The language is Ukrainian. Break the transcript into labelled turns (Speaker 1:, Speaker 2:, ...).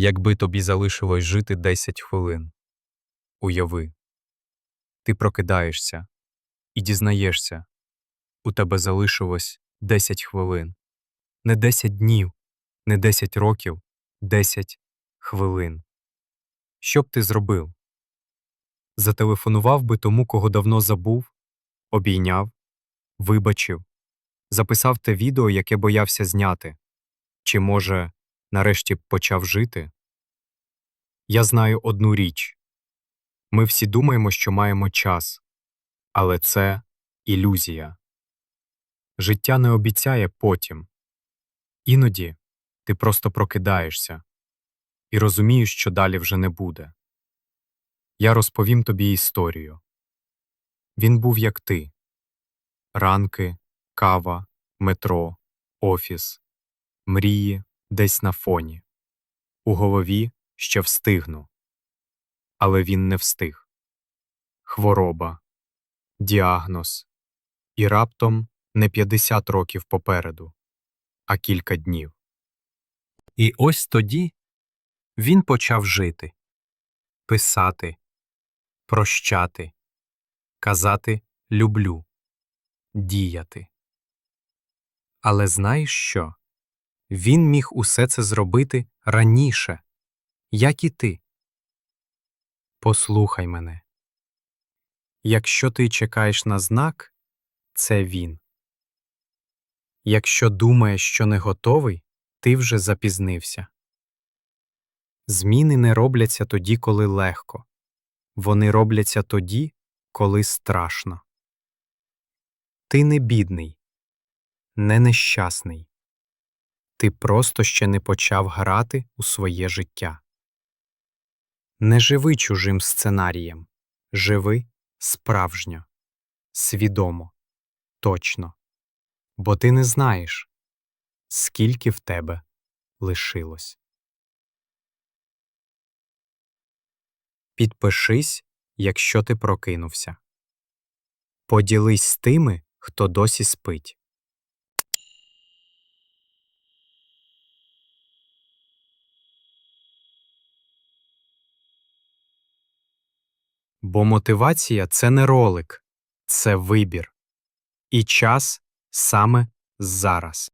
Speaker 1: якби тобі залишилось жити 10 хвилин. Уяви, ти прокидаєшся і дізнаєшся, у тебе залишилось 10 хвилин. Не 10 днів, не 10 років, 10 хвилин. Що б ти зробив? Зателефонував би тому, кого давно забув, обійняв, вибачив, записав те відео, яке боявся зняти, чи, може, нарешті почав жити? Я знаю одну річ ми всі думаємо, що маємо час, але це ілюзія. Життя не обіцяє потім. Іноді ти просто прокидаєшся і розумієш, що далі вже не буде. Я розповім тобі історію. Він був як ти ранки, кава, метро, офіс, мрії десь на фоні. У голові ще встигну. Але він не встиг. Хвороба, діагноз. І раптом не 50 років попереду, а кілька днів. І ось тоді він почав жити, писати, прощати, казати люблю, діяти. Але знаєш що? Він міг усе це зробити раніше, як і ти. Послухай мене. Якщо ти чекаєш на знак, це він. Якщо думаєш, що не готовий, ти вже запізнився. Зміни не робляться тоді, коли легко. Вони робляться тоді, коли страшно. Ти не бідний, не нещасний. Ти просто ще не почав грати у своє життя. Не живи чужим сценарієм, живи справжньо, свідомо, точно, бо ти не знаєш, скільки в тебе лишилось. Підпишись, якщо ти прокинувся. Поділись з тими, хто досі спить. Бо мотивація це не ролик, це вибір. І час саме зараз.